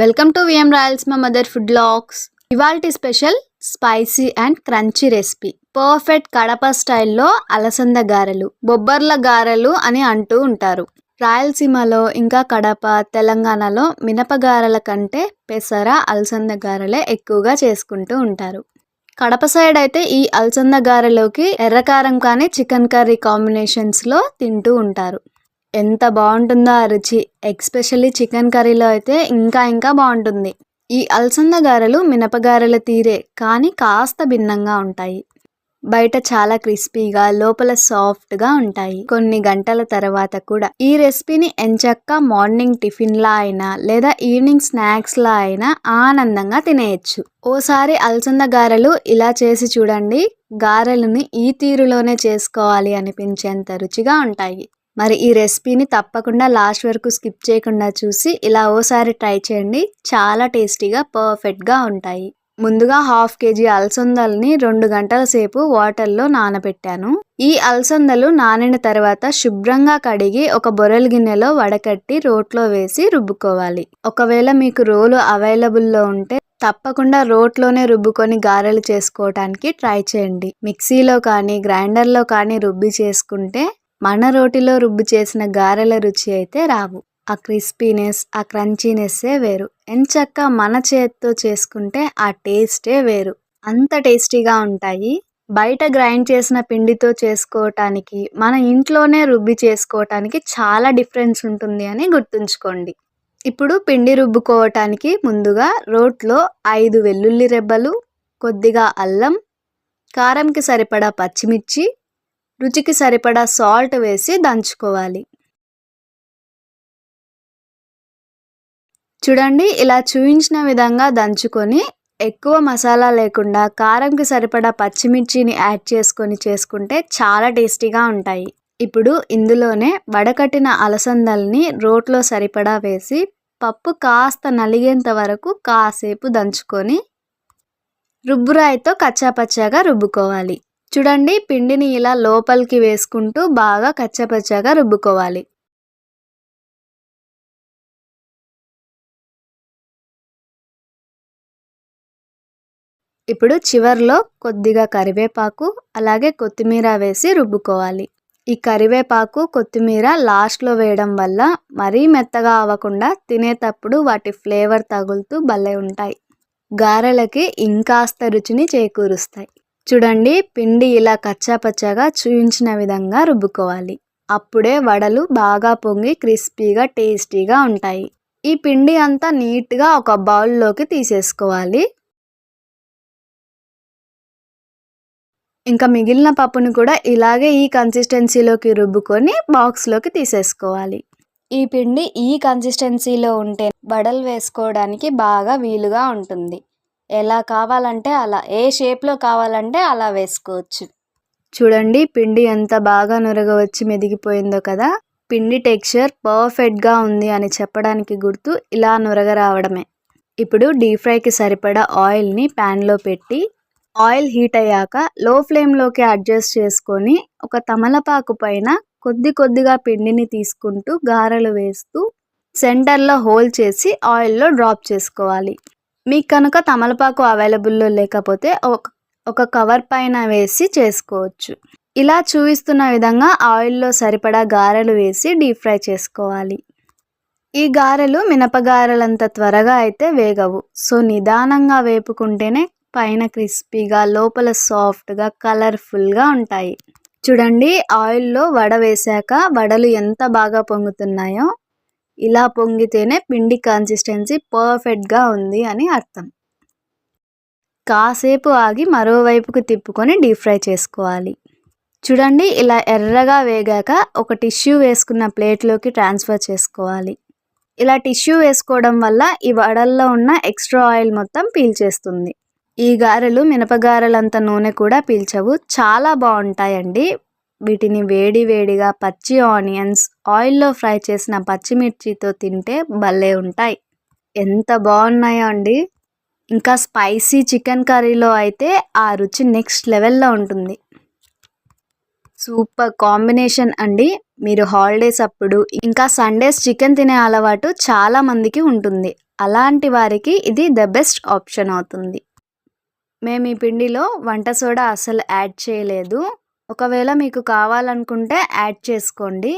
Welcome to VM Royals మా mother food లాక్స్ ఇవాల్టి special spicy and crunchy recipe perfect Kadapa స్టైల్లో అలసంద గారెలు బొబ్బర్ల గారెలు అని అంటూ ఉంటారు. రాయలసీమలో ఇంకా కడప తెలంగాణలో మినపగారెల కంటే పెసర అలసంద గారెలే ఎక్కువగా చేసుకుంటూ ఉంటారు. కడప సైడ్ అయితే ఈ అలసంద గారెలోకి ఎర్రకారం కానీ చికెన్ కర్రీ కాంబినేషన్స్లో తింటూ ఉంటారు. ఎంత బాగుంటుందో ఆ రుచి ఎక్స్పెషల్లీ చికెన్ కర్రీలో అయితే ఇంకా ఇంకా బాగుంటుంది. ఈ అలసంద గారెలు మినపగారెల తీరే కానీ కాస్త భిన్నంగా ఉంటాయి. బయట చాలా క్రిస్పీగా లోపల సాఫ్ట్గా ఉంటాయి. కొన్ని గంటల తర్వాత కూడా ఈ రెసిపీని ఎంచక్క మార్నింగ్ టిఫిన్లా అయినా లేదా ఈవినింగ్ స్నాక్స్లా అయినా ఆనందంగా తినేయచ్చు. ఓసారి అలసంద గారెలు ఇలా చేసి చూడండి. గారెలని ఈ తీరులోనే చేసుకోవాలి అనిపించేంత రుచిగా ఉంటాయి. మరి ఈ రెసిపీని తప్పకుండా లాస్ట్ వరకు స్కిప్ చేయకుండా చూసి ఇలా ఓసారి ట్రై చేయండి. చాలా టేస్టీగా పర్ఫెక్ట్గా ఉంటాయి. ముందుగా హాఫ్ కేజీ అలసందల్ని రెండు గంటల సేపు వాటర్లో నానబెట్టాను. ఈ అలసందలు నానిన తర్వాత శుభ్రంగా కడిగి ఒక బొరల గిన్నెలో వడకట్టి రోట్లో వేసి రుబ్బుకోవాలి. ఒకవేళ మీకు రోలు అవైలబుల్లో ఉంటే తప్పకుండా రోట్లోనే రుబ్బుకొని గారెలు చేసుకోవటానికి ట్రై చేయండి. మిక్సీలో కానీ గ్రైండర్లో కానీ రుబ్బి చేసుకుంటే మన రోటిలో రుబ్బు చేసిన గారెల రుచి అయితే రావు. ఆ క్రిస్పీనెస్ ఆ క్రంచీనెస్సే వేరు. ఎంచక్క మన చేతితో చేసుకుంటే ఆ టేస్టే వేరు. అంత టేస్టీగా ఉంటాయి. బయట గ్రైండ్ చేసిన పిండితో చేసుకోవటానికి మన ఇంట్లోనే రుబ్బి చేసుకోవటానికి చాలా డిఫరెన్స్ ఉంటుంది అని గుర్తుంచుకోండి. ఇప్పుడు పిండి రుబ్బుకోవటానికి ముందుగా రోట్లో ఐదు వెల్లుల్లి రెబ్బలు కొద్దిగా అల్లం కారంకి సరిపడా పచ్చిమిర్చి రుచికి సరిపడా సాల్ట్ వేసి దంచుకోవాలి. చూడండి ఇలా చూపించిన విధంగా దంచుకొని ఎక్కువ మసాలా లేకుండా కారంకి సరిపడా పచ్చిమిర్చిని యాడ్ చేసుకొని చేసుకుంటే చాలా టేస్టీగా ఉంటాయి. ఇప్పుడు ఇందులోనే వడకట్టిన అలసందల్ని రోట్లో సరిపడా వేసి పప్పు కాస్త నలిగేంత వరకు కాసేపు దంచుకొని రుబ్బురాయితో కచ్చాపచ్చాగా రుబ్బుకోవాలి. చూడండి పిండిని ఇలా లోపలికి వేసుకుంటూ బాగా కచ్చపచ్చగా రుబ్బుకోవాలి. ఇప్పుడు చివర్లో కొద్దిగా కరివేపాకు అలాగే కొత్తిమీర వేసి రుబ్బుకోవాలి. ఈ కరివేపాకు కొత్తిమీర లాస్ట్లో వేయడం వల్ల మరీ మెత్తగా అవ్వకుండా తినేటప్పుడు వాటి ఫ్లేవర్ తగులుతూ భలే ఉంటాయి. గారెలకి ఇంకాస్త రుచిని చేకూరుస్తాయి. చూడండి పిండి ఇలా కచ్చాపచ్చాగా చూయించిన విధంగా రుబ్బుకోవాలి. అప్పుడే వడలు బాగా పొంగి క్రిస్పీగా టేస్టీగా ఉంటాయి. ఈ పిండి అంతా నీట్గా ఒక బౌల్లోకి తీసేసుకోవాలి. ఇంకా మిగిలిన పప్పును కూడా ఇలాగే ఈ కన్సిస్టెన్సీలోకి రుబ్బుకొని బాక్స్లోకి తీసేసుకోవాలి. ఈ పిండి ఈ కన్సిస్టెన్సీలో ఉంటే వడలు వేసుకోవడానికి బాగా వీలుగా ఉంటుంది. ఎలా కావాలంటే అలా ఏ షేప్లో కావాలంటే అలా వేసుకోవచ్చు. చూడండి పిండి ఎంత బాగా నురగ వచ్చి మెదిగిపోయిందో కదా. పిండి టెక్స్చర్ పర్ఫెక్ట్గా ఉంది అని చెప్పడానికి గుర్తు ఇలా నురగ రావడమే ఇప్పుడు డీప్ ఫ్రైకి సరిపడా ఆయిల్ని ప్యాన్లో పెట్టి ఆయిల్ హీట్ అయ్యాక లో ఫ్లేమ్లోకి అడ్జస్ట్ చేసుకొని ఒక తమలపాకు పైన కొద్ది కొద్దిగా పిండిని తీసుకుంటూ గారెలు వేస్తూ సెంటర్లో హోల్ చేసి ఆయిల్లో డ్రాప్ చేసుకోవాలి. మీకు కనుక తమలపాకు అవైలబుల్లో లేకపోతే ఒక ఒక కవర్ పైన వేసి చేసుకోవచ్చు. ఇలా చూపిస్తున్న విధంగా ఆయిల్లో సరిపడా గారెలు వేసి డీప్ ఫ్రై చేసుకోవాలి. ఈ గారెలు మినపగారెలంత త్వరగా అయితే వేగవు. సో నిదానంగా వేపుకుంటేనే పైన క్రిస్పీగా లోపల సాఫ్ట్గా కలర్ఫుల్గా ఉంటాయి. చూడండి ఆయిల్లో వడ వేశాక వడలు ఎంత బాగా పొంగుతున్నాయో. ఇలా పొంగితేనే పిండి కన్సిస్టెన్సీ పర్ఫెక్ట్గా ఉంది అని అర్థం. కాసేపు ఆగి మరోవైపుకు తిప్పుకొని డీప్ ఫ్రై చేసుకోవాలి. చూడండి ఇలా ఎర్రగా వేగాక ఒక టిష్యూ వేసుకున్న ప్లేట్లోకి ట్రాన్స్ఫర్ చేసుకోవాలి. ఇలా టిష్యూ వేసుకోవడం వల్ల ఈ వడల్లో ఉన్న ఎక్స్ట్రా ఆయిల్ మొత్తం పీల్చేస్తుంది ఈ గారెలు మినపగారెలంత నూనె కూడా పీల్చవు. చాలా బాగుంటాయండి. వీటిని వేడి వేడిగా పచ్చి ఆనియన్స్ ఆయిల్లో ఫ్రై చేసిన పచ్చిమిర్చితో తింటే భలే ఉంటాయి. ఎంత బాగున్నాయో అండి. ఇంకా స్పైసీ చికెన్ కర్రీలో అయితే ఆ రుచి నెక్స్ట్ లెవెల్లో ఉంటుంది. సూపర్ కాంబినేషన్ అండి. మీరు హాలిడేస్ అప్పుడు ఇంకా సండేస్ చికెన్ తినే అలవాటు చాలా మందికి ఉంటుంది. అలాంటి వారికి ఇది ద బెస్ట్ ఆప్షన్ అవుతుంది. మేము ఈ పిండిలో వంట సోడా అసలు యాడ్ చేయలేదు. ఒకవేళ మీకు కావాలనుకుంటే యాడ్ చేసుకోండి.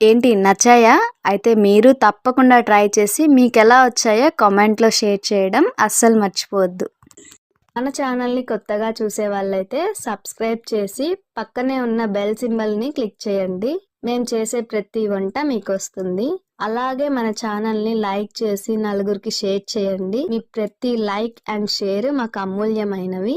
ఏంటి నచ్చాయా? అయితే మీరు తప్పకుండా ట్రై చేసి మీకు ఎలా వచ్చాయో కామెంట్లో షేర్ చేయడం అస్సలు మర్చిపోవద్దు. మన ఛానల్ని కొత్తగా చూసే వాళ్ళైతే సబ్స్క్రైబ్ చేసి పక్కనే ఉన్న బెల్ సింబల్ని క్లిక్ చేయండి. మేము చేసే ప్రతి వంట మీకు వస్తుంది అలాగే మన ఛానల్ని లైక్ చేసి నలుగురికి షేర్ చేయండి. మీ ప్రతి లైక్ అండ్ షేర్ మాకు అమూల్యమైనవి.